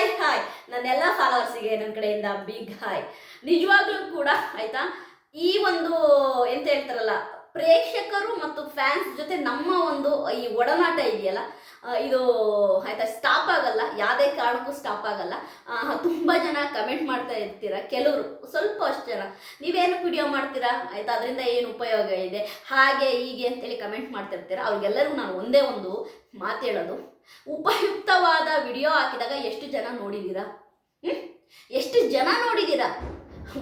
Hi hi ನನ್ನೆಲ್ಲ ಫಾಲೋವರ್ಸಿಗೆ ನನ್ನ ಕಡೆಯಿಂದ ಬಿಗ್ ಹಾಯ್ ನಿಜವಾಗ್ಲೂ ಕೂಡ ಆಯ್ತಾ? ಈ ಒಂದು ಎಂತ ಹೇಳ್ತಾರಲ್ಲ, ಪ್ರೇಕ್ಷಕರು ಮತ್ತು ಫ್ಯಾನ್ಸ್ ಜೊತೆ ನಮ್ಮ ಒಂದು ಈ ಒಡನಾಟ ಇದೆಯಲ್ಲ ಇದು ಆಯ್ತಾ ಸ್ಟಾಪ್ ಆಗಲ್ಲ. ಯಾವುದೇ ಕಾರಣಕ್ಕೂ ಸ್ಟಾಪ್ ಆಗಲ್ಲ. ತುಂಬಾ ಜನ ಕಮೆಂಟ್ ಮಾಡ್ತಾ ಇರ್ತೀರ, ಕೆಲವರು ಸ್ವಲ್ಪ ಅಷ್ಟು ಜನ. ನೀವೇನು ವಿಡಿಯೋ ಮಾಡ್ತೀರಾ? ಆಯ್ತಾ, ಅದರಿಂದ ಏನು ಉಪಯೋಗ ಇದೆ? ಹಾಗೆ ಹೀಗೆ ಅಂತೇಳಿ ಕಮೆಂಟ್ ಮಾಡ್ತಿರ್ತೀರ ಅವ್ರಿಗೆಲ್ಲರಿಗೂ ನಾನು ಒಂದೇ ಒಂದು ಮಾತು ಹೇಳೋದು. ಉಪಯುಕ್ತವಾದ ವಿಡಿಯೋ ಹಾಕಿದಾಗ ಎಷ್ಟು ಜನ ನೋಡಿದ್ದೀರಾ? ಎಷ್ಟು ಜನ ನೋಡಿದ್ದೀರಾ?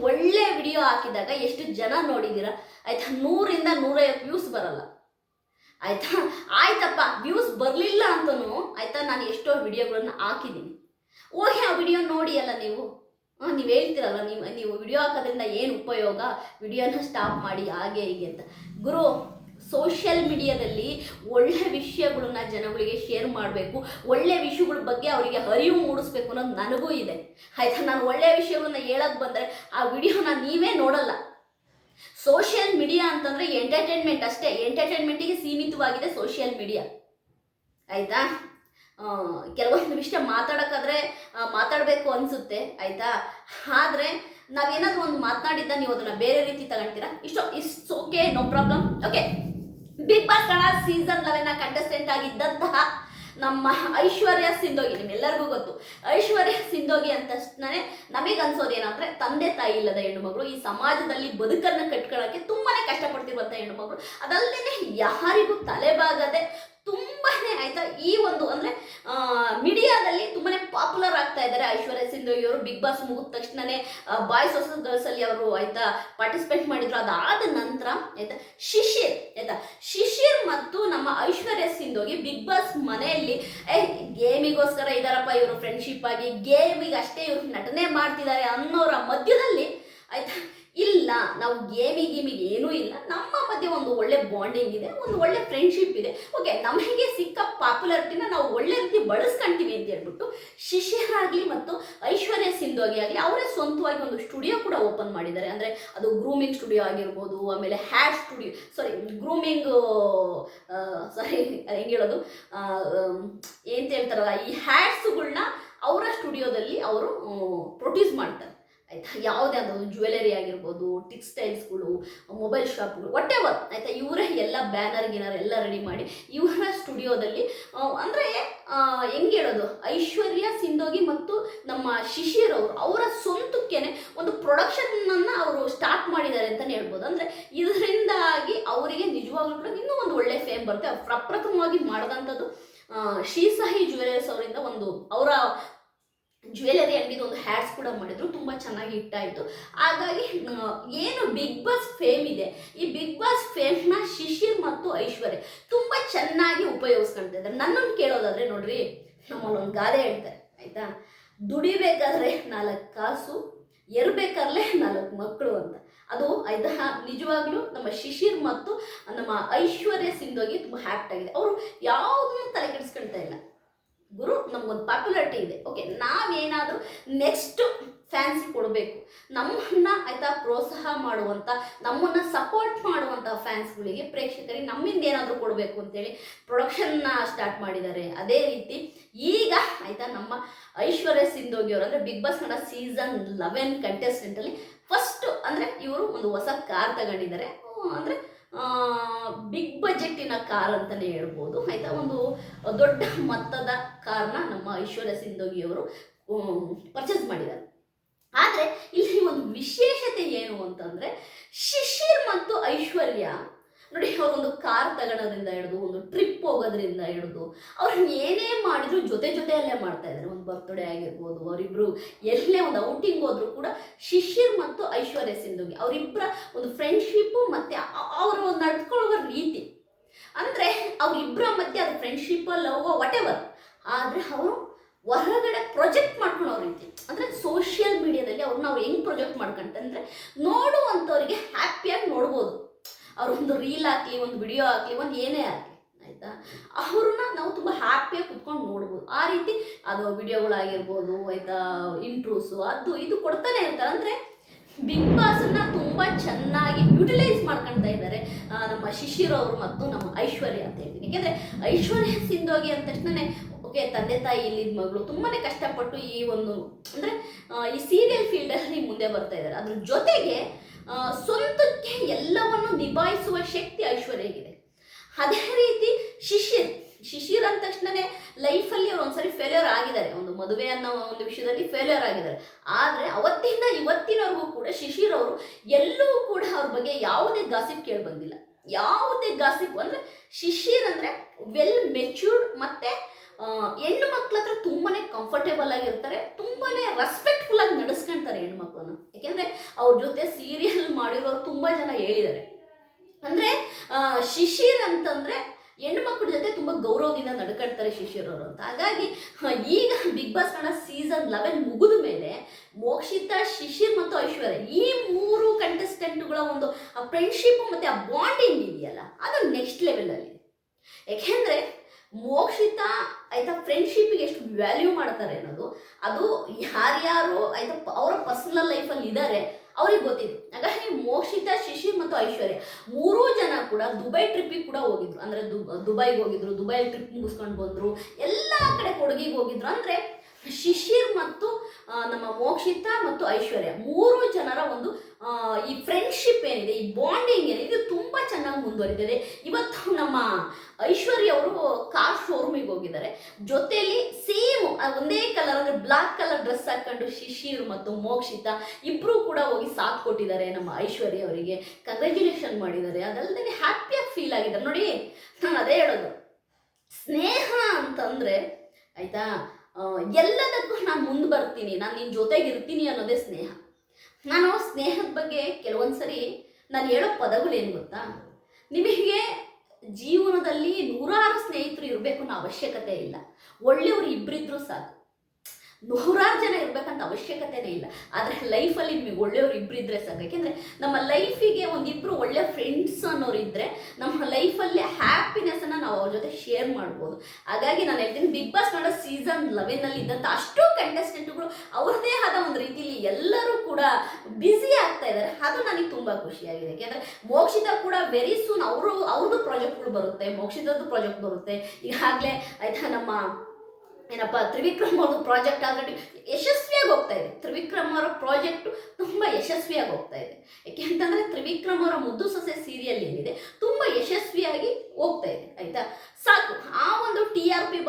ಒಳ್ಳೆ ವಿಡಿಯೋ ಹಾಕಿದಾಗ ಎಷ್ಟು ಜನ ನೋಡಿದ್ದೀರಾ? ಆಯ್ತಾ, ನೂರಿಂದ ನೂರೈವತ್ತು ವ್ಯೂಸ್ ಬರಲ್ಲ. ಆಯ್ತಾ? ಆಯ್ತಪ್ಪ, ವ್ಯೂಸ್ ಬರಲಿಲ್ಲ ಅಂತನೂ ಆಯ್ತಾ, ನಾನು ಎಷ್ಟೋ ವಿಡಿಯೋಗಳನ್ನು ಹಾಕಿದ್ದೀನಿ. ಓಹೆ, ಆ ವಿಡಿಯೋ ನೋಡಿ ಅಲ್ಲ ನೀವು? ಹಾಂ ನೀವು ಹೇಳ್ತೀರಲ್ಲ ನೀವು ನೀವು ವಿಡಿಯೋ ಹಾಕೋದ್ರಿಂದ ಏನು ಉಪಯೋಗ? ವಿಡಿಯೋನ ಸ್ಟಾಪ್ ಮಾಡಿ, ಹಾಗೆ ಹೀಗೆ ಅಂತ. ಗುರು ಸೋಷಿಯಲ್ ಮೀಡಿಯಾದಲ್ಲಿ ಒಳ್ಳೆ ವಿಷಯಗಳನ್ನ ಜನಗಳಿಗೆ ಶೇರ್ ಮಾಡಬೇಕು. ಒಳ್ಳೆ ವಿಷಯಗಳ ಬಗ್ಗೆ ಅವರಿಗೆ ಅರಿವು ಮೂಡಿಸ್ಬೇಕು ಅನ್ನೋದು ನನಗೂ ಇದೆ. ಆಯ್ತಾ? ನಾನು ಒಳ್ಳೆ ವಿಷಯಗಳನ್ನ ಹೇಳಕ್ ಬಂದರೆ ಆ ವಿಡಿಯೋನ ನೀವೇ ನೋಡಲ್ಲ. ಸೋಷಿಯಲ್ ಮೀಡಿಯಾ ಅಂತಂದ್ರೆ ಎಂಟರ್ಟೈನ್ಮೆಂಟ್ ಅಷ್ಟೇ. ಎಂಟರ್ಟೈನ್ಮೆಂಟಿಗೆ ಸೀಮಿತವಾಗಿದೆ ಸೋಷಿಯಲ್ ಮೀಡಿಯಾ ಆಯ್ತಾ? ಕೆಲವೊಂದು ವಿಷಯ ಮಾತಾಡೋಕ್ಕಾದ್ರೆ ಮಾತಾಡಬೇಕು ಅನಿಸುತ್ತೆ. ಆಯ್ತಾ? ಆದರೆ ನಾವೇನಾದ್ರೂ ಒಂದು ಮಾತನಾಡಿದ್ದ ನೀವು ಅದನ್ನ ಬೇರೆ ರೀತಿ ತಗೊಂತೀರಾ ಇಷ್ಟು it's okay no problem okay big boss Kannada season eleven contestant ಆಗಿದ್ದಂತಹ ನಮ್ಮ ಐಶ್ವರ್ಯ ಸಿಂಧೋಗಿ, ನಿಮ್ಮೆಲ್ಲರಿಗೂ ಗೊತ್ತು. ಐಶ್ವರ್ಯ ಸಿಂಧೋಗಿ ಅಂತ ತಕ್ಷಣನೇ ನಮಗೆ ಅನ್ಸೋದು ಏನಂದ್ರೆ, ತಂದೆ ತಾಯಿ ಇಲ್ಲದ ಹೆಣ್ಣು ಮಗಳು ಈ ಸಮಾಜದಲ್ಲಿ ಬದುಕನ್ನು ಕಟ್ಕೊಳ್ಳೋಕೆ ತುಂಬಾನೇ ಕಷ್ಟಪಡ್ತಿರುವಂತ ಹೆಣ್ಣು ಮಗಳು. ಅದಲ್ಲದೆ ಯಾರಿಗೂ ತಲೆಬಾಗದೆ ತುಂಬಾನೇ ಆಯ್ತಾ ಈ ಒಂದು ಅಂದ್ರೆ ಮೀಡಿಯಾದಲ್ಲಿ ತುಂಬಾನೇ ಇದ್ದಾರೆ. ಐಶ್ವರ್ಯ ಸಿಂಧು ಇವರು ಬಿಗ್ ಬಾಸ್ ಮುಗಿದ ತಕ್ಷಣನೇ ಬಾಯ್ಸ್ ವರ್ಸಸ್ ಗರ್ಲ್ಸ್ ಅಲ್ಲಿ ಅವರು ಆಯ್ತಾ, ಪಾರ್ಟಿಸಿಪೇಟ್ ಮಾಡಿದ್ರು. ಅದಾದ ನಂತರ ಆಯ್ತಾ, ಶಿಶಿರ್ ಆಯ್ತಾ, ಶಿಶಿರ್ ಮತ್ತು ನಮ್ಮ ಐಶ್ವರ್ಯ ಸಿಂಧುಗೆ ಬಿಗ್ ಬಾಸ್ ಮನೆಯಲ್ಲಿ, ಏ, ಗೇಮಿಗೋಸ್ಕರ ಇದಾರಪ್ಪ ಇವರು ಫ್ರೆಂಡ್ಶಿಪ್ ಆಗಿ ಗೇಮಿಗೆ ಅಷ್ಟೇ ಇವರು ನಟನೆ ಮಾಡ್ತಿದ್ದಾರೆ ಅನ್ನೋರ ಮಧ್ಯದಲ್ಲಿ, ಆಯ್ತಾ ನಾವು ಗೇಮಿ ಗೇಮಿ ಏನೂ ಇಲ್ಲ. ನಮ್ಮ ಮಧ್ಯೆ ಒಂದು ಒಳ್ಳೆ ಬಾಂಡಿಂಗ್ ಇದೆ, ಒಂದು ಒಳ್ಳೆ ಫ್ರೆಂಡ್ಶಿಪ್ ಇದೆ. ಓಕೆ ನಮಗೆ ಸಿಕ್ಕ ಪಾಪ್ಯುಲಾರಿಟಿನ ನಾವು ಒಳ್ಳೆ ರೀತಿ ಬಳಸ್ಕೊಂತೀವಿ ಅಂತ ಹೇಳ್ಬಿಟ್ಟು ಶಿಶಿರ್ ಮತ್ತು ಐಶ್ವರ್ಯ ಸಿಂಧೋಗಿ ಆಗಲಿ ಅವರೇ ಸ್ವಂತವಾಗಿ ಒಂದು ಸ್ಟುಡಿಯೋ ಕೂಡ ಓಪನ್ ಮಾಡಿದ್ದಾರೆ. ಅಂದರೆ ಅದು ಗ್ರೂಮಿಂಗ್ ಸ್ಟುಡಿಯೋ ಆಗಿರ್ಬೋದು, ಆಮೇಲೆ had studio sorry grooming sorry ಹೆಂಗೆ ಹೇಳೋದು? ಏನು ಹೇಳ್ತಾರಲ್ಲ, ಈ ಹ್ಯಾಡ್ಸ್ಗಳನ್ನ ಅವರ ಸ್ಟುಡಿಯೋದಲ್ಲಿ ಅವರು ಪ್ರೊಡ್ಯೂಸ್ ಮಾಡ್ತಾರೆ. ಆಯ್ತಾ? ಯಾವುದೇ ಒಂದು ಜ್ಯುವೆಲರಿ ಆಗಿರ್ಬೋದು ಟೆಕ್ಸ್ಟೈಲ್ಸ್ಗಳು ಮೊಬೈಲ್ ಶಾಪ್ಗಳು ಎವರ್ ಆಯ್ತಾ? ಇವರೇ ಎಲ್ಲ ಬ್ಯಾನರ್ ಗಿನರ್ ಎಲ್ಲ ರೆಡಿ ಮಾಡಿ ಇವರ ಸ್ಟುಡಿಯೋದಲ್ಲಿ ಅಂದರೆ ಹೆಂಗೆ ಹೇಳೋದು? ಐಶ್ವರ್ಯ ಸಿಂಧೋಗಿ ಮತ್ತು ನಮ್ಮ ಶಿಶಿರ್ ಅವರು ಅವರ ಸ್ವಂತಕ್ಕೇನೆ ಒಂದು ಪ್ರೊಡಕ್ಷನನ್ನು ಅವರು ಸ್ಟಾರ್ಟ್ ಮಾಡಿದ್ದಾರೆ ಅಂತಲೇ ಹೇಳ್ಬೋದು. ಅಂದರೆ, ಇದರಿಂದಾಗಿ ಅವರಿಗೆ ನಿಜವಾಗ್ಲೂ ಕೂಡ ಇನ್ನೂ ಒಂದು ಒಳ್ಳೆ ಫೇಮ್ ಬರುತ್ತೆ. ಪ್ರಪ್ರಥಮವಾಗಿ ಮಾಡಿದಂಥದ್ದು ಶ್ರೀಸಾಹಿ ಜ್ಯುವೆಲರ್ಸ್ ಅವರಿಂದ ಒಂದು, ಅವರ ಜ್ಯುವೆಲರಿ ಅಂಗಡಿದು ಒಂದು ಹ್ಯಾಡ್ಸ್ ಕೂಡ ಮಾಡಿದ್ರು, ತುಂಬ ಚೆನ್ನಾಗಿ ಹಿಟ್ಟಾಯಿತು ಹಾಗಾಗಿ ಏನು ಬಿಗ್ ಬಾಸ್ ಫೇಮ್ ಇದೆ. ಈ ಬಿಗ್ ಬಾಸ್ ಫೇಮ್ನ ಶಿಶಿರ್ ಮತ್ತು ಐಶ್ವರ್ಯ ತುಂಬ ಚೆನ್ನಾಗಿ ಉಪಯೋಗಿಸ್ಕೊಳ್ತಾ ಇದ್ದಾರೆ ನನ್ನನ್ನು ಕೇಳೋದಾದ್ರೆ ನೋಡ್ರಿ, ನಮ್ಮಲ್ಲೊಂದು ಗಾದೆ ಹೇಳ್ತಾರೆ, ಆಯ್ತಾ? ದುಡಿಬೇಕಾದ್ರೆ ನಾಲ್ಕು ಕಾಸು ಎರಬೇಕಾದ್ರೆ ನಾಲ್ಕು ಮಕ್ಕಳು ಅಂತ. ಅದು ಆಯ್ತಾ? ನಿಜವಾಗ್ಲೂ ನಮ್ಮ ಶಿಶಿರ್ ಮತ್ತು ನಮ್ಮ ಐಶ್ವರ್ಯ ಸಿಂಧೋಗಿ ತುಂಬ ಹ್ಯಾಪ್ಟ್ ಆಗಿದೆ. ಅವರು ಯಾವುದನ್ನು ತಲೆ ಕೆಡಿಸ್ಕೊಳ್ತಾ ಇಲ್ಲ. ಗುರು, ನಮ್ಗೊಂದು ಪಾಪ್ಯುಲಾರಿಟಿ ಇದೆ. ಓಕೆ ನಾವೇನಾದರೂ ನೆಕ್ಸ್ಟ್ ಫ್ಯಾನ್ಸಿ ಕೊಡಬೇಕು. ನಮ್ಮನ್ನ ಆಯಿತಾ ಪ್ರೋತ್ಸಾಹ ಮಾಡುವಂಥ ನಮ್ಮನ್ನು ಸಪೋರ್ಟ್ ಮಾಡುವಂಥ ಫ್ಯಾನ್ಸ್ಗಳಿಗೆ ಪ್ರೇಕ್ಷಕರಿಗೆ ನಮ್ಮಿಂದ ಏನಾದರೂ ಕೊಡಬೇಕು ಅಂತೇಳಿ ಪ್ರೊಡಕ್ಷನ್ನ ಸ್ಟಾರ್ಟ್ ಮಾಡಿದ್ದಾರೆ. ಅದೇ ರೀತಿ ಈಗ ಆಯಿತಾ ನಮ್ಮ ಐಶ್ವರ್ಯ ಸಿಂಧೋಗಿ ಅವರು ಅಂದರೆ big boss Kannada season eleven ಕಂಟೆಸ್ಟೆಂಟಲ್ಲಿ first ಅಂದರೆ ಇವರು ಒಂದು ಹೊಸ ಕಾರ್ ತಗೊಂಡಿದ್ದಾರೆ. ಅಂದರೆ ಬಿಗ್ ಬಜೆಟ್ಟಿನ ಕಾರ್ ಅಂತಲೇ ಹೇಳ್ಬೋದು. ಆಯ್ತಾ? ಒಂದು ದೊಡ್ಡ ಮೊತ್ತದ ಕಾರ್ನ ನಮ್ಮ ಐಶ್ವರ್ಯ ಸಿಂಧೋಗಿ ಅವರು ಪರ್ಚೇಸ್ ಮಾಡಿದ್ದಾರೆ. ಆದರೆ, ಇಲ್ಲಿ ಒಂದು ವಿಶೇಷತೆ ಏನು ಅಂತಂದರೆ ಶಿಶಿರ್ ಮತ್ತು ಐಶ್ವರ್ಯ ನೋಡಿ ಅವರೊಂದು ಕಾರ್ ತಗೊಳೋದ್ರಿಂದ ಹಿಡಿದು, ಒಂದು ಟ್ರಿಪ್ ಹೋಗೋದ್ರಿಂದ ಹಿಡಿದು, ಅವ್ರು ಏನೇ ಮಾಡಿದ್ರು ಜೊತೆ ಜೊತೆಯಲ್ಲೇ ಮಾಡ್ತಾ ಇದ್ದಾರೆ ಒಂದು ಬರ್ತ್ಡೇ ಆಗಿರ್ಬೋದು, ಅವರಿಬ್ರು ಎಲ್ಲೇ ಒಂದು ಔಟಿಂಗ್ ಹೋದ್ರು ಕೂಡ ಶಿಶಿರ್ ಮತ್ತು ಐಶ್ವರ್ಯ ಸಿಂಧುಗೆ ಅವರಿಬ್ಬರ ಒಂದು ಫ್ರೆಂಡ್ಶಿಪ್ಪು ಮತ್ತು ಅವರು ನಡ್ಕೊಳ್ಳುವ ರೀತಿ. ಅಂದರೆ ಅವರಿಬ್ಬರ ಮತ್ತೆ ಅದು ಫ್ರೆಂಡ್ಶಿಪ್ ಲವ್ ವಾಟ್ ಎವರ್ ಆದರೆ ಅವರು ಹೊರಗಡೆ ಪ್ರೊಜೆಕ್ಟ್ ಮಾಡ್ಕೊಳ್ಳೋ ರೀತಿ. ಅಂದರೆ ಸೋಷಿಯಲ್ ಮೀಡಿಯಾದಲ್ಲಿ ಅವ್ರನ್ನ ಅವ್ರು ಹೆಂಗೆ ಪ್ರೊಜೆಕ್ಟ್ ಮಾಡ್ಕೊಂತಂದ್ರೆ ನೋಡುವಂಥವ್ರಿಗೆ ಹ್ಯಾಪಿಯಾಗಿ ನೋಡ್ಬೋದು. ಅವ್ರೊಂದು ರೀಲ್ ಹಾಕಲಿ, ಒಂದು ವಿಡಿಯೋ ಹಾಕಲಿ, ಒಂದು ಏನೇ ಆಗಲಿ ಆಯಿತಾ? ಅವ್ರನ್ನ ನಾವು ತುಂಬ ಹ್ಯಾಪಿಯಾಗಿ ಕುತ್ಕೊಂಡು ನೋಡ್ಬೋದು. ಆ ರೀತಿ ಅದು ವಿಡಿಯೋಗಳಾಗಿರ್ಬೋದು ಆಯಿತಾ? ಇಂಟ್ರೂಸು ಅದು ಇದು ಕೊಡ್ತಾನೆ ಇರ್ತಾರೆ. ಅಂದರೆ ಬಿಗ್ ಬಾಸನ್ನ ತುಂಬ ಚೆನ್ನಾಗಿ ಯುಟಿಲೈಸ್ ಮಾಡ್ಕೊಳ್ತಾ ಇದ್ದಾರೆ ನಮ್ಮ ಶಿಶಿರ್ ಅವರು ಮತ್ತು ನಮ್ಮ ಐಶ್ವರ್ಯ ಅಂತ ಹೇಳ್ತೀನಿ. ಯಾಕೆಂದರೆ ಐಶ್ವರ್ಯ ಸಿಂಧೋಗಿ ಅಂದ ತಕ್ಷಣ ಓಕೆ ತಂದೆ ತಾಯಿ ಇಲ್ಲಿದ್ದ ಮಗಳು ತುಂಬಾ ಕಷ್ಟಪಟ್ಟು ಈ ಒಂದು, ಅಂದರೆ ಈ ಸೀರಿಯಲ್ ಫೀಲ್ಡಲ್ಲಿ ಮುಂದೆ ಬರ್ತಾ ಇದ್ದಾರೆ. ಅದ್ರ ಜೊತೆಗೆ ಸ್ವಂತಕ್ಕೆ ಎಲ್ಲವನ್ನು ನಿಭಾಯಿಸುವ ಶಕ್ತಿ ಐಶ್ವರ್ಯಗಿದೆ. ಅದೇ ರೀತಿ ಶಿಶಿರ್ ಶಿಶಿರ್ ಅಂದ ತಕ್ಷಣನೇ ಲೈಫಲ್ಲಿ ಅವ್ರು ಒಂದ್ಸರಿ ಫೇಲ್ಯೂರ್ ಆಗಿದ್ದಾರೆ. ಒಂದು ಮದುವೆ ಅನ್ನೋ ಒಂದು ವಿಷಯದಲ್ಲಿ ಫೇಲ್ಯೂರ್ ಆಗಿದ್ದಾರೆ. ಆದರೆ ಅವತ್ತಿಂದ ಇವತ್ತಿನವರೆಗೂ ಕೂಡ ಶಿಶಿರ್ ಅವರು ಎಲ್ಲೂ ಕೂಡ ಅವ್ರ ಬಗ್ಗೆ ಯಾವುದೇ ಗಾಸಿಪ್ ಕೇಳಿ ಬಂದಿಲ್ಲ. ಯಾವುದೇ ಗಾಸಿಪ್ ಅಂದ್ರೆ ಶಿಶಿರ್ ಅಂದ್ರೆ ವೆಲ್ ಮೆಚೂರ್ಡ್ ಮತ್ತೆ ಹೆಣ್ಣು ಮಕ್ಳ ಹತ್ರ ತುಂಬಾನೇ ಕಂಫರ್ಟೇಬಲ್ ಆಗಿರ್ತಾರೆ ತುಂಬಾನೇ ರೆಸ್ಪೆಕ್ಟ್ಫುಲ್ ಆಗಿ ನಡೆಸ್ಕೊಂತಾರೆ ಹೆಣ್ಮಕ್ಳನ್ನ ಯಾಕೆಂದ್ರೆ ಅವ್ರ ಜೊತೆ ಸೀರಿಯಲ್ ಮಾಡಿರೋರು ತುಂಬಾ ಜನ ಹೇಳಿದ್ದಾರೆ. ಅಂದ್ರೆ ಆ, ಶಿಶಿರ್ ಅಂತಂದ್ರೆ ಹೆಣ್ಣು ಮಕ್ಕಳ ಜೊತೆ ತುಂಬಾ ಗೌರವದಿಂದ ನಡ್ಕೊಳ್ತಾರೆ ಶಿಶಿರ್ ಅವರು ಅಂತ. ಹಾಗಾಗಿ ಈಗ big boss Kannada season eleven ಮುಗಿದ ಮೇಲೆ ಮೋಕ್ಷಿತಾ ಶಿಶಿರ್ ಮತ್ತು ಐಶ್ವರ್ಯ ಈ ಮೂರು ಕಂಟೆಸ್ಟೆಂಟ್ಗಳ ಒಂದು ಫ್ರೆಂಡ್ಶಿಪ್ ಮತ್ತೆ ಆ ಬಾಂಡಿಂಗ್ ಇದೆಯಲ್ಲ ಅದು ನೆಕ್ಸ್ಟ್ ಲೆವೆಲ್ ಅಲ್ಲಿ. ಯಾಕೆಂದ್ರೆ ಮೋಕ್ಷಿತ ಆಯ್ತಾ ಫ್ರೆಂಡ್ಶಿಪ್ಗೆ ಎಷ್ಟು ವ್ಯಾಲ್ಯೂ ಮಾಡ್ತಾರೆ ಅನ್ನೋದು, ಅದು ಯಾರ್ಯಾರು ಆಯ್ತಾ ಅವರ ಪರ್ಸನಲ್ ಲೈಫಲ್ಲಿ ಇದ್ದಾರೆ ಅವ್ರಿಗೆ ಗೊತ್ತಿದೆ. ಹಾಗಾಗಿ ಮೋಕ್ಷಿತ ಶಿಶಿ ಮತ್ತು ಐಶ್ವರ್ಯ ಮೂರೂ ಜನ ಕೂಡ ದುಬೈ ಟ್ರಿಪ್ಪಿಗೆ ಕೂಡ ಹೋಗಿದ್ರು. ಅಂದ್ರೆ ದುಬೈಗೆ ಹೋಗಿದ್ರು ದುಬೈ ಟ್ರಿಪ್ ಮುಗಿಸ್ಕೊಂಡು ಬಂದ್ರು, ಎಲ್ಲ ಕಡೆ ಕೊಡಗಿಗೆ ಹೋಗಿದ್ರು. ಅಂದ್ರೆ ಶಿಶಿರ್ ಮತ್ತು ನಮ್ಮ ಮೋಕ್ಷಿತ ಮತ್ತು ಐಶ್ವರ್ಯ. ಮೂರು ಜನರ ಒಂದು ಈ ಫ್ರೆಂಡ್ಶಿಪ್ ಏನಿದೆ, ಈ ಬಾಂಡಿಂಗ್ ಏನಿದೆ, ಇದು ತುಂಬಾ ಚೆನ್ನಾಗಿ ಮುಂದುವರಿದಿದೆ. ಇವತ್ತು ನಮ್ಮ ಐಶ್ವರ್ಯ ಅವರು ಕಾರ್ ಶೋರೂಮಿಗೆ ಹೋಗಿದ್ದಾರೆ. ಜೊತೆಯಲ್ಲಿ ಸೇಮ್ ಒಂದೇ ಕಲರ್ ಅಂದರೆ ಬ್ಲಾಕ್ ಕಲರ್ ಡ್ರೆಸ್ ಹಾಕೊಂಡು ಶಿಶಿರ್ ಮತ್ತು ಮೋಕ್ಷಿತ ಇಬ್ರು ಕೂಡ ಹೋಗಿ ಸಾಥ್ ಕೊಟ್ಟಿದ್ದಾರೆ ನಮ್ಮ ಐಶ್ವರ್ಯ ಅವರಿಗೆ. ಕಂಗ್ರ್ಯಾಚುಲೇಷನ್ ಮಾಡಿದ್ದಾರೆ. ಅದಲ್ಲದೆ ಹ್ಯಾಪಿಯಾಗಿ ಫೀಲ್ ಆಗಿದ್ದಾರೆ. ನೋಡಿ, ನಾನು ಅದೇ ಹೇಳೋದು. ಸ್ನೇಹ ಅಂತಂದ್ರೆ, ಆಯ್ತಾ? ಎಲ್ಲದಕ್ಕೂ ನಾನು ಮುಂದೆ ಬರ್ತೀನಿ, ನಾನು ನಿನ್ನ ಜೊತೆಗೆ ಇರ್ತೀನಿ ಅನ್ನೋದೇ ಸ್ನೇಹ. ನಾನು ಸ್ನೇಹದ ಬಗ್ಗೆ ಕೆಲವೊಂದ್ಸರಿ ನಾನು ಹೇಳೋ ಪದಗಳು ಏನು ಗೊತ್ತಾ? ನಿಮಗೆ ಜೀವನದಲ್ಲಿ ನೂರಾರು ಸ್ನೇಹಿತರು ಇರಬೇಕು ಅನ್ನೋ ಅವಶ್ಯಕತೆ ಇಲ್ಲ. ಒಳ್ಳೆಯವರು ಇಬ್ಬರಿದ್ರು ಸಾಕು. ನೂರಾರು ಜನ ಇರಬೇಕಂತ ಅವಶ್ಯಕತೆನೇ ಇಲ್ಲ. ಆದರೆ ಲೈಫಲ್ಲಿ ನಿಮಗೆ ಒಳ್ಳೆಯವ್ರು ಇಬ್ಬರಿದ್ರೆ ಸಾಕು. ಯಾಕೆಂದರೆ ನಮ್ಮ ಲೈಫಿಗೆ ಒಂದಿಬ್ಬರು ಒಳ್ಳೆ ಫ್ರೆಂಡ್ಸ್ ಅನ್ನೋರು ಇದ್ದರೆ ನಮ್ಮ ಲೈಫಲ್ಲಿ ಹ್ಯಾಪಿನೆಸ್ಸನ್ನು ನಾವು ಅವ್ರ ಜೊತೆ ಶೇರ್ ಮಾಡ್ಬೋದು. ಹಾಗಾಗಿ ನಾನು ಹೇಳ್ತೀನಿ ಬಿಗ್ ಬಾಸ್ ನೋಡೋ ಸೀಸನ್ ಲೆವೆನಲ್ಲಿ ಇದ್ದಂಥ ಅಷ್ಟು ಕಂಟೆಸ್ಟೆಂಟ್ಗಳು ಅವ್ರದ್ದೇ ಆದ ಒಂದು ರೀತಿಯಲ್ಲಿ ಎಲ್ಲರೂ ಕೂಡ ಬ್ಯುಸಿ ಆಗ್ತಾ ಇದ್ದಾರೆ ಅದು ನನಗೆ ತುಂಬ ಖುಷಿಯಾಗಿದೆ ಯಾಕೆಂದರೆ ಮೋಕ್ಷಿತ ಕೂಡ ವೆರಿ ಸೂನ್ ಅವರು ಅವ್ರದ್ದು ಪ್ರಾಜೆಕ್ಟ್ಗಳು ಬರುತ್ತೆ, ಮೋಕ್ಷಿತದ್ದು ಪ್ರಾಜೆಕ್ಟ್ ಬರುತ್ತೆ. ಈಗಾಗಲೇ ಆಯಿತಾ ನಮ್ಮ ಏನಪ್ಪ, ತ್ರಿವಿಕ್ರಮ್ ಅವ್ರದ್ದು ಪ್ರಾಜೆಕ್ಟ್ ಆಲ್ರೆಡಿ ಯಶಸ್ವಿಯಾಗಿ ಹೋಗ್ತಾ ಇದೆ. ತ್ರಿವಿಕ್ರಮ್ ಅವರ ಪ್ರಾಜೆಕ್ಟ್ ತುಂಬ ಯಶಸ್ವಿಯಾಗಿ ಹೋಗ್ತಾ ಇದೆ. ಯಾಕೆ ಅಂತಂದ್ರೆ ತ್ರಿವಿಕ್ರಮ್ ಅವರ ಮುದ್ದು ಸೊಸೆ ಸೀರಿಯಲ್ ಏನಿದೆ, ತುಂಬ ಯಶಸ್ವಿಯಾಗಿ ಹೋಗ್ತಾ ಇದೆ, ಆಯ್ತಾ?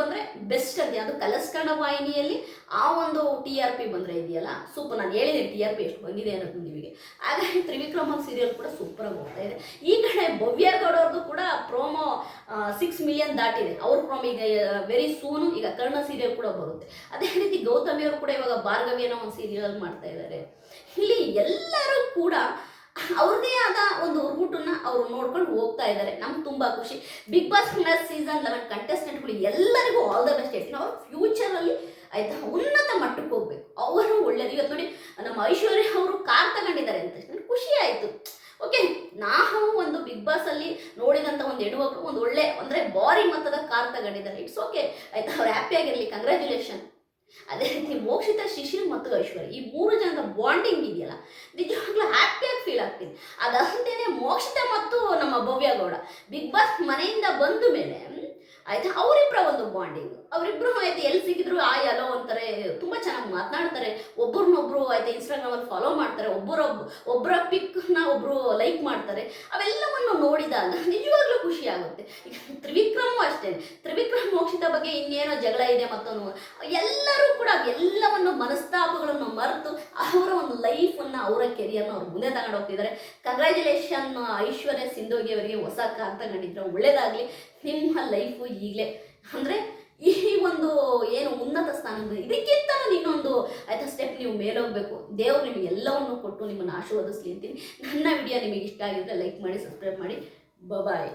ಬಂದ್ರೆ ಬೆಸ್ಟ್ ಅದೇ ಅದು ಕಲಸ್ಕರಣ ವಾಹಿನಿಯಲ್ಲಿ ಆ ಒಂದು ಟಿ ಆರ್ ಪಿ ಬಂದ್ರೆ ಇದೆಯಲ್ಲ? ಸೂಪರ್ ನಾನು ಹೇಳಿದೆ ಟಿ ಆರ್ ಪಿ ಎಷ್ಟು ಬಂದಿದೆ ಅನ್ನೋದು ನಿಮಗೆ. ಹಾಗಾಗಿ ತ್ರಿವಿಕ್ರಮ ಸೀರಿಯಲ್ ಕೂಡ ಸೂಪರ್ ಆಗಿ ಹೋಗ್ತಾ ಇದೆ. ಈ ಕಡೆ ಭವ್ಯ ಗೌಡ ಕೂಡ ಪ್ರೋಮೋ ಸಿಕ್ಸ್ ಮಿಲಿಯನ್ ದಾಟಿದೆ. ಅವ್ರ ಪ್ರೋಮೋ ಈಗ ವೆರಿ ಸೂನು ಈಗ ಕರ್ಣ ಸೀರಿಯಲ್ ಕೂಡ ಬರುತ್ತೆ. ಅದೇ ರೀತಿ ಗೌತಮಿ ಅವರು ಕೂಡ ಇವಾಗ ಭಾರ್ಗವಿ ಅನ್ನೋ ಒಂದು ಸೀರಿಯಲ್ ಮಾಡ್ತಾ ಇದ್ದಾರೆ. ಇಲ್ಲಿ ಎಲ್ಲರೂ ಕೂಡ ಅವ್ರದ್ದೇ ಆದ ಒಂದು ರೂಟನ್ನ ಅವರು ನೋಡ್ಕೊಂಡು ಹೋಗ್ತಾ ಇದ್ದಾರೆ. ನಮ್ಗೆ ತುಂಬಾ ಖುಷಿ. ಬಿಗ್ ಬಾಸ್ ಸೀಸನ್ ಲೆವೆನ್ ಕಂಟೆಸ್ಟೆಂಟ್ಗಳು ಎಲ್ಲರಿಗೂ ಆಲ್ ದ ಬೆಸ್ಟ್ ಹೇಳ್ತೀನಿ ಅವ್ರ ಫ್ಯೂಚರಲ್ಲಿ ಆಯ್ತಾ ಉನ್ನತ ಮಟ್ಟಕ್ಕೆ ಹೋಗ್ಬೇಕು. ಅವರು ಒಳ್ಳೇದು. ಇವತ್ತು ನೋಡಿ, ನಮ್ಮ ಐಶ್ವರ್ಯ ಅವರು ಕಾರ್ ತಗೊಂಡಿದ್ದಾರೆ ಅಂತ. ತಕ್ಷಣ ಖುಷಿ ಆಯಿತು. ಓಕೆ ನಾವು ಒಂದು ಬಿಗ್ ಬಾಸ್ ಅಲ್ಲಿ ನೋಡಿದಂಥ ಒಂದು ಹೆಣ್ಮಕ್ಳು ಒಂದು ಒಳ್ಳೆ, ಅಂದ್ರೆ ಬಾರಿ ಮೊತ್ತದ ಕಾರ್ ತಗೊಂಡಿದ್ದಾರೆ. ಇಟ್ಸ್ ಓಕೆ ಆಯ್ತಾ, ಅವ್ರು ಹ್ಯಾಪಿ ಆಗಿರಲಿ. ಕಂಗ್ರ್ಯಾಚುಲೇಷನ್ ಅದೇ ರೀತಿ ಮೋಕ್ಷಿತ ಶಿಶಿರ್ ಮತ್ತು ಐಶ್ವರ್ಯ. ಈ ಮೂರು ಜನದ ಬಾಂಡಿಂಗ್ ಇದೆಯಲ್ಲ? ನಿಜವಾಗ್ಲೂ ಹ್ಯಾಪಿಯಾಗಿ ಫೀಲ್ ಆಗ್ತೀನಿ. ಅದಂತೇನೆ ಮೋಕ್ಷಿತ ಮತ್ತು ನಮ್ಮ ಭವ್ಯ ಗೌಡ. ಬಿಗ್ ಬಾಸ್ ಮನೆಯಿಂದ ಬಂದ ಮೇಲೆ ಆಯ್ತಾ? ಅವರಿಬ್ಬರ ಒಂದು ಬಾಂಡಿಂಗ್ ಅವರಿಬ್ರು ಆಯ್ತು, ಎಲ್ಲಿ ಸಿಕ್ಕಿದ್ರು ಆಯ್ ಅಲೋ ಅಂತಾರೆ. ತುಂಬಾ ಚೆನ್ನಾಗಿ ಮಾತನಾಡ್ತಾರೆ. ಒಬ್ಬರನ್ನೊಬ್ರು ಆಯ್ತು ಇನ್ಸ್ಟಾಗ್ರಾಮ್ ಅಲ್ಲಿ ಫಾಲೋ ಮಾಡ್ತಾರೆ. ಒಬ್ಬರೊಬ್ಬ ಒಬ್ಬರ ಪಿಕ್ನ ಒಬ್ರು ಲೈಕ್ ಮಾಡ್ತಾರೆ. ಅವೆಲ್ಲವನ್ನು ನೋಡಿದಾಗ ನಿಜವಾಗ್ಲೂ ಖುಷಿ ಆಗುತ್ತೆ. ತ್ರಿವಿಕ್ರಮು ಅಷ್ಟೇ. ತ್ರಿವಿಕ್ರಮ್ ಮೋಕ್ಷಿತ ಬಗ್ಗೆ ಇನ್ನೇನೋ ಜಗಳ ಇದೆ ಮತ್ತೊಂದು ಎಲ್ಲರೂ ಕೂಡ ಎಲ್ಲವನ್ನು ಮನಸ್ತಾಪಗಳನ್ನು ಮರೆತು ಅವರ ಒಂದು ಲೈಫನ್ನ ಅವರ ಕೆರಿಯರ್ನ ಅವ್ರು ಮುಂದೆ ತಗೊಂಡು ಹೋಗ್ತಿದ್ದಾರೆ. ಕಂಗ್ರ್ಯಾಚುಲೇಷನ್ ಐಶ್ವರ್ಯ ಸಿಂಧೋಗಿ ಅವರಿಗೆ ಹೊಸ ಕಾರ್ ತಗೊಂಡಿದ್ರೆ ಒಳ್ಳೇದಾಗ್ಲಿ. ನಿಮ್ಮ ಲೈಫು ಈಗಲೇ. ಅಂದರೆ ಈ ಒಂದು ಏನು ಉನ್ನತ ಸ್ಥಾನ ಇದಕ್ಕಿಂತ ಇನ್ನೊಂದು, ಆಯ್ತಾ ಸ್ಟೆಪ್ ನೀವು ಮೇಲೋಗ್ಬೇಕು. ದೇವ್ರು ನಿಮಗೆ ಎಲ್ಲವನ್ನು ಕೊಟ್ಟು ನಿಮ್ಮನ್ನು ಆಶೀರ್ವದಿಸ್ಲಿ ಅಂತೀನಿ. ನನ್ನ ವಿಡಿಯೋ ನಿಮಗೆ ಇಷ್ಟ ಆಗಿದ್ರೆ ಲೈಕ್ ಮಾಡಿ ಸಬ್ಸ್ಕ್ರೈಬ್ ಮಾಡಿ. ಬಾಯ್